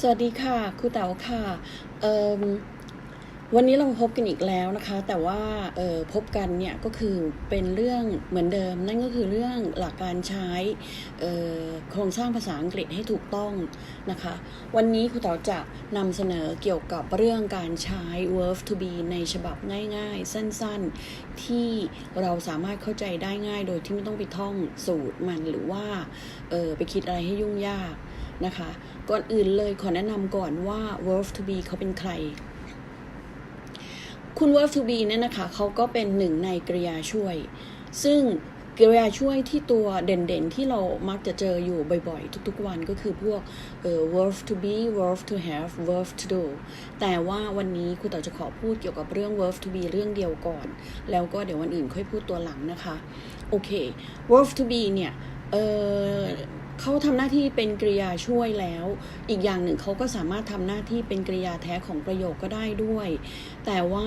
สวัสดีค่ะครูเต๋าค่ะวันนี้เราพบกันอีกแล้วนะคะ แต่ว่าพบกันเนี่ยก็คือเป็นเรื่องเหมือนเดิม นั่นก็คือเรื่องหลักการใช้โครงสร้างภาษาอังกฤษให้ถูกต้องนะคะ วันนี้ครูเต๋าจะนำเสนอเกี่ยวกับเรื่องการใช้ verb to be ในฉบับง่ายๆ สั้นๆ ที่เราสามารถเข้าใจได้ง่าย โดยที่ไม่ต้องไปท่องสูตรมันหรือว่าไปคิดอะไรให้ยุ่งยาก นะคะ ก่อนอื่นเลยขอแนะนำก่อนว่า verb to be เขาเป็นใคร คุณ verb to be เนี่ยนะคะเขาก็เป็นหนึ่งในกริยาช่วย ซึ่งกริยาช่วยที่ตัวเด่นๆ ที่เรามักจะเจออยู่บ่อยๆ ทุกๆวันก็คือพวกเอ่อ verb to be verb to have verb to do แต่ว่าวันนี้ครูเต๋อจะขอพูดเกี่ยวกับเรื่อง verb to be เรื่องเดียวก่อน แล้วก็เดี๋ยววันอื่นค่อยพูดตัวหลังนะคะ โอเค verb to be เนี่ย เออ เขาทำหน้าที่เป็นกริยาช่วยแล้ว อีกอย่างหนึ่งเขาก็สามารถทำหน้าที่เป็นกริยาแท้ของประโยคก็ได้ด้วย แต่ว่า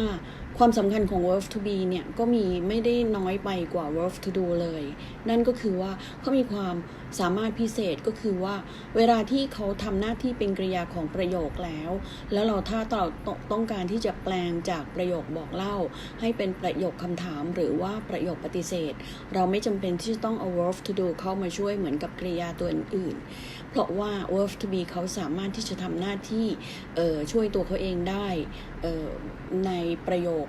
ความสำคัญของ verb to be เนี่ยก็มีไม่ได้น้อยไปกว่า verb to do เลย นั่นก็คือว่าเขามีความสามารถพิเศษก็คือว่า เวลาที่เขาทำหน้าที่เป็นกริยาของประโยคแล้ว แล้วเราถ้าเราต้องการที่จะแปลงจากประโยคบอกเล่า ให้เป็นประโยคคำถามหรือว่าประโยคปฏิเสธ เราไม่จำเป็นที่จะต้องเอา verb to do เข้ามาช่วยเหมือนกับกริยาตัวอื่นๆ เพราะว่า verb to be เขาสามารถที่จะทำหน้าที่ช่วยตัวเขาเองได้ในประโยค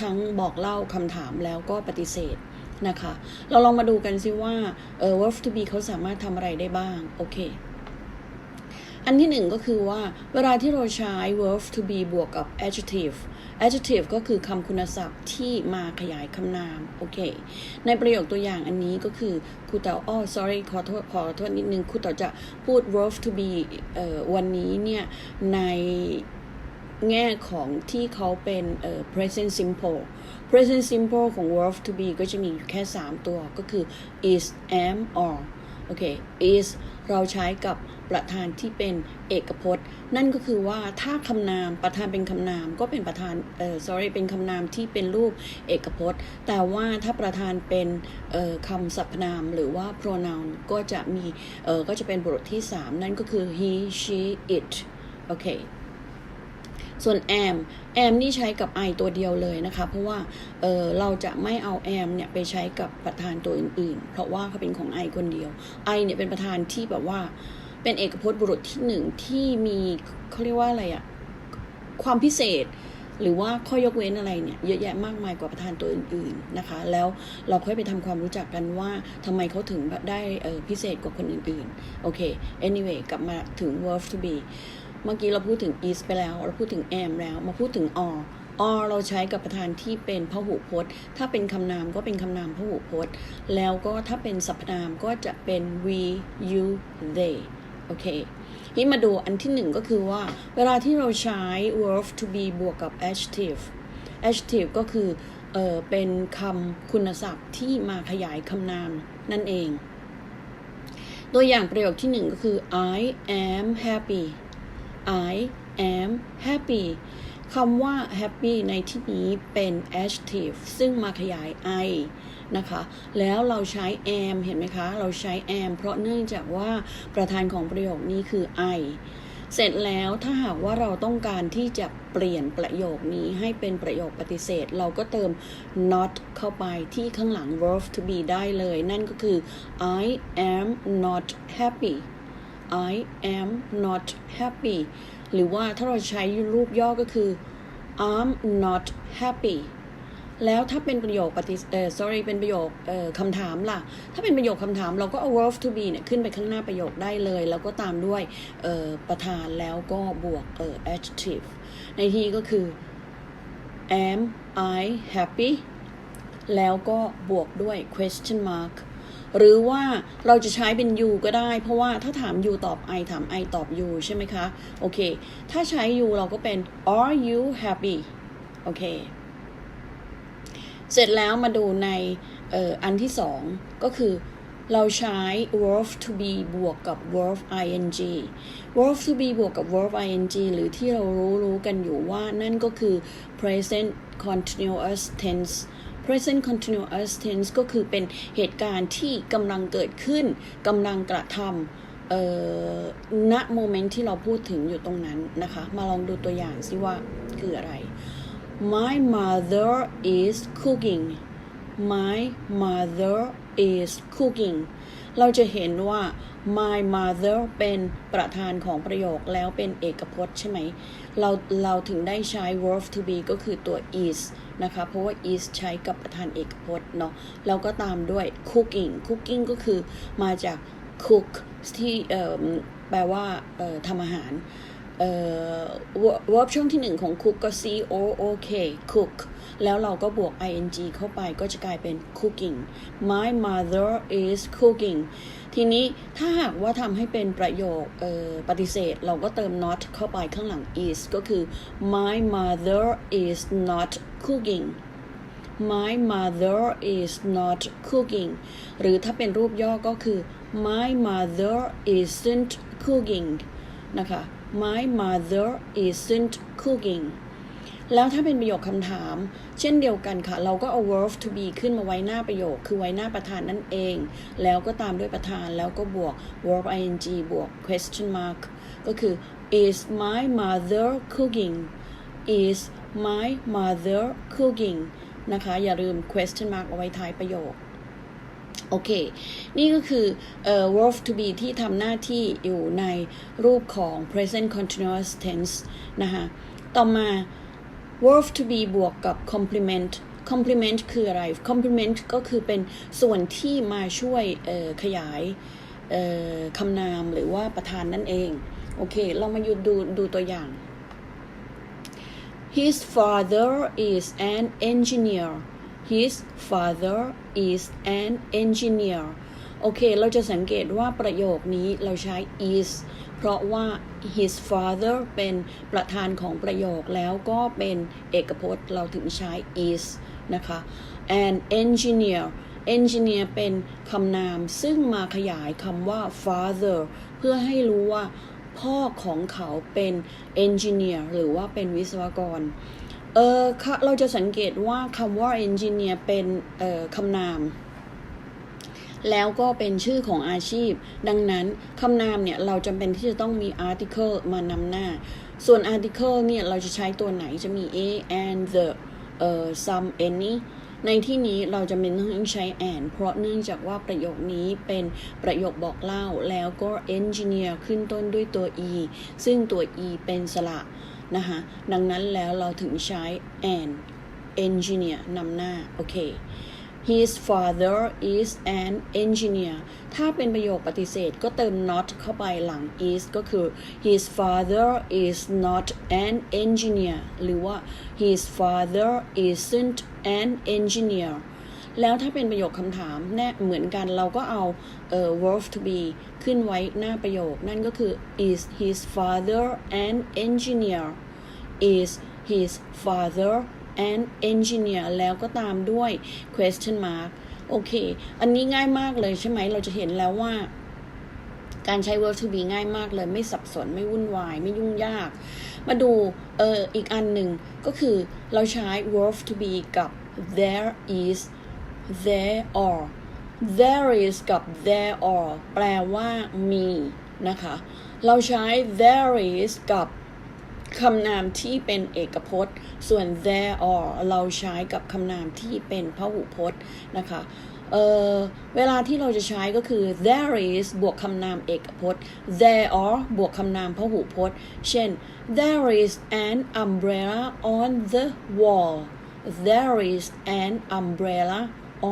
ทั้งบอกเล่าคำถามแล้วก็ปฏิเสธนะคะ เราลองมาดูกันซิว่าเออ verb to be เขาสามารถทำอะไรได้บ้าง โอเค อันที่หนึ่งก็คือว่าเวลาที่เราใช้ verb to be บวกกับ adjective adjective ก็คือคำคุณศัพท์ที่มาขยายคำนาม โอเค ในประโยคตัวอย่างอันนี้ก็คือครูเต๋ออ้อ sorry ขอโทษขอโทษนิดนึงครูเต๋อจะพูด verb to be เอ่อวันนี้เนี่ย ในแง่ของที่เขาเป็นเอ่อ present simple present simple ของ verb to be ก็จะมีอยู่แค่ 3 ตัวก็คือ is am or โอเค is เราใช้กับประธานที่เป็นเอกพจน์ นั่นก็คือว่าถ้าคำนามประธานเป็นคำนามก็เป็นประธานเอ่อ sorry เป็นคำนามที่เป็นรูปเอกพจน์ แต่ว่าถ้าประธานเป็นเอ่อคำสรรพนามหรือว่า pronoun ก็จะมีเอ่อก็จะเป็นบทที่ 3 นั่นก็คือ he she it โอเค ส่วน am am นี่ใช้กับ I ตัวเดียวเลยนะคะ เพราะว่าเเราจะไม่เอา am เนี่ยไปใช้กับประธานตัวอื่นๆ เพราะว่าเขาเป็นของ I คนเดียว I เนี่ยเป็นประธานที่แบบว่าเป็นเอกพจน์บุรุษที่หนึ่งที่มีเขาเรียกว่าอะไรอะความพิเศษหรือว่าข้อยกเว้นอะไรเนี่ยเยอะแยะมากมายกว่าประธานตัวอื่นๆนะคะ แล้วเราค่อยไปทำความรู้จักกันว่าทำไมเขาถึงได้พิเศษกว่าคนอื่นๆ โอเค anyway กลับมาถึง verb to be เมื่อกี้เราพูดถึง is ไปแล้ว เราพูดถึง am แล้ว มาพูดถึง or or เราใช้กับประธานที่เป็นพหูพจน์ ถ้าเป็นคำนามก็เป็นคำนามพหูพจน์ แล้วก็ถ้าเป็นสรรพนามก็จะเป็น we you they โอเคนี่มาดูอันที่หนึ่งก็คือว่า เวลาที่เราใช้ verb to be บวกกับ adjective adjective ก็คือเออเป็นคำคุณศัพท์ที่มาขยายคำนามนั่นเอง ตัวอย่างประโยคที่หนึ่งก็คือ I am happy I am happy คำว่า happy ในที่นี้เป็น adjective ซึ่งมาขยาย I นะคะ แล้วเราใช้ am เห็นไหมคะ เราใช้ am เพราะเนื่องจากว่าประธานของประโยคนี้คือ I เสร็จแล้วถ้าหากว่าเราต้องการที่จะเปลี่ยนประโยคนี้ให้เป็นประโยคปฏิเสธ เราก็เติม not เข้าไปที่ข้างหลัง verb to be ได้เลย นั่นก็คือ I am not happy I am not happy หรือว่าถ้าเราใช้รูปย่อก็คือ I'm not happy แล้วถ้าเป็นประโยคปฏิเออ sorry เป็นประโยคเอ่อคำถามล่ะ ถ้าเป็นประโยคคำถามเราก็เอา verb to be เนี่ยขึ้นไปข้างหน้าประโยคได้เลย แล้วก็ตามด้วยเอ่อประธานแล้วก็บวกเอ่อ adjective ในที่ก็คือ am I happy แล้วก็บวกด้วย question mark หรือว่าเราจะใช้เป็น you ก็ได้ เพราะว่าถ้าถาม you ตอบ I ถาม I ตอบ you ใช่ไหมคะ โอเค ถ้าใช้ you เราก็เป็น are you happy โอเค เสร็จแล้วมาดูในอออันที่สองก็คือเราใช้ verb to be บวกกับ verb ing verb to be บวกกับ verb ing หรือที่เรารู้รู้กันอยู่ว่านั่นก็คือ present continuous tense present continuous tense ก็คือเป็นเหตุการณ์ที่กำลังเกิดขึ้นกำลังกระทำณโมเมนต์ที่เราพูดถึงอยู่ตรงนั้นนะคะ มาลองดูตัวอย่างสิว่าคืออะไร My mother is cooking My mother is cooking เราจะเห็นว่า my mother เป็นประธานของประโยคแล้วเป็นเอกพจน์ใช่ไหม เราเราถึงได้ใช้ verb to be ก็คือตัว is นะคะ เพราะว่า is ใช้กับประธานเอกพจน์เนาะแล้วก็ตามด้วย cooking cooking ก็คือมาจาก cook ที่แปลว่าทำอาหารเอ่อ verb ช่วงที่หนึ่งของ cook ก็ c o o k cook แล้วเราก็บวก ing เข้าไปก็จะกลายเป็น cooking my mother is cooking ทีนี้ถ้าหากว่าทำให้เป็นประโยคปฏิเสธ เราก็เติม not เข้าไปข้างหลัง is ก็คือ my mother is not cooking my mother is not cooking หรือถ้าเป็นรูปย่อก็คือ my mother isn't cooking นะคะ my mother isn't cooking แล้วถ้าเป็นประโยคคำถาม เช่นเดียวกันค่ะ เราก็เอา verb to be ขึ้นมาไว้หน้าประโยค คือไว้หน้าประธานนั่นเอง แล้วก็ตามด้วยประธานแล้วก็บวก verb ing บวก question mark ก็คือ is my mother cooking is my mother cooking นะคะ อย่าลืม question mark เอาไว้ท้ายประโยคโอเค นี่ก็คือเอ่อ verb to be ที่ทำหน้าที่อยู่ในรูปของ present continuous tense นะคะ ต่อมา verb to be บวกกับ complement complement คืออะไร complement ก็คือเป็นส่วนที่มาช่วยขยายคำนามหรือว่าประธานนั่นเอง โอเค เรามาอยู่ดูดูตัวอย่าง His father is an engineer. His father is an engineer. โอเค เราจะสังเกตว่าประโยคนี้เราใช้ is เพราะว่า his father เป็นประธานของประโยคแล้วก็เป็นเอกพจน์เราถึงใช้ is นะคะ an engineer engineer เป็นคำนามซึ่งมาขยายคำว่า father เพื่อให้รู้ว่าพ่อของเขาเป็น engineer หรือว่าเป็นวิศวกร เออเราจะสังเกตว่าคำว่า engineer เป็นเอ่อคำนาม แล้วก็เป็นชื่อของอาชีพ ดังนั้นคำนามเนี่ยเราจำเป็นที่จะต้องมี article มานำหน้า ส่วน article เนี่ยเราจะใช้ตัวไหนจะมี a and the เอ่อ some any ในที่นี้เราจะเป็นต้องใช้ and เพราะเนื่องจากว่าประโยคนี้เป็นประโยคบอกเล่า แล้วก็ engineer ขึ้นต้นด้วยตัว e ซึ่งตัว e เป็นสระนะคะดังนั้นแล้วเราถึงใช้ and engineer นำหน้า โอเค His father is an engineer ถ้าเป็นประโยคปฏิเสธก็เติม not เข้าไปหลัง is ก็คือ his father is not an engineer หรือว่า his father isn't an engineer แล้วถ้าเป็นประโยคคำถามแน่เหมือนกันเราก็เอาเอ่อ verb to be ขึ้นไว้หน้าประโยค นั่นก็คือ is his father an engineer is his father an engineer แล้วก็ตามด้วย question mark โอเค อันนี้ง่ายมากเลยใช่ไหม เราจะเห็นแล้วว่า การใช้ verb to be ง่ายมากเลย ไม่สับสน ไม่วุ่นวาย ไม่ยุ่งยาก มาดู เอออีกอันหนึ่งก็คือเราใช้ verb to be กับ there is there are there is กับ there are แปลว่ามีนะคะ เราใช้ there is กับ คำนามที่เป็นเอกพจน์ ส่วน there are เราใช้กับคำนามที่เป็นพหุพจน์นะคะเออเวลาที่เราจะใช้ก็คือ there is บวกคำนามเอกพจน์ there are บวกคำนามพหุพจน์ เช่น there is an umbrella on the wall there is an umbrella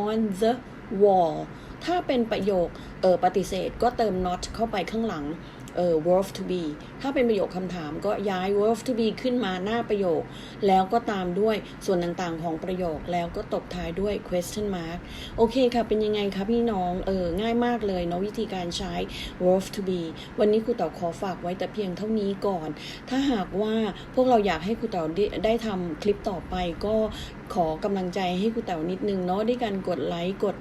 on the wall ถ้าเป็นประโยค เออปฏิเสธก็เติม not เข้าไปข้างหลัง เอ่อ verb to be ถ้าเป็นประโยคคำถามก็ย้าย verb to be ขึ้นมาหน้าประโยค แล้วก็ตามด้วยส่วนต่างๆของประโยคแล้วก็ตบท้ายด้วย question mark โอเคค่ะ เป็นยังไงคะพี่น้องเออง่ายมากเลยเนาะวิธีการใช้ verb to be วันนี้ครูเต๋าขอฝากไว้แต่เพียงเท่านี้ก่อน ถ้าหากว่าพวกเราอยากให้ครูเต๋าได้ทำคลิปต่อไปก็ ขอกำลังใจให้ครูเต๋านิดนึงเนาะด้วยการกดไลค์กด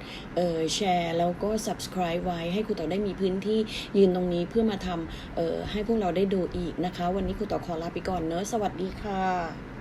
แชร์แล้วก็ subscribe ไว้ให้ครูเต๋าได้มีพื้นที่ยืนตรงนี้เพื่อมาทำให้พวกเราได้ดูอีกนะคะ วันนี้ครูเต๋าขอลาไปก่อนเนาะสวัสดีค่ะ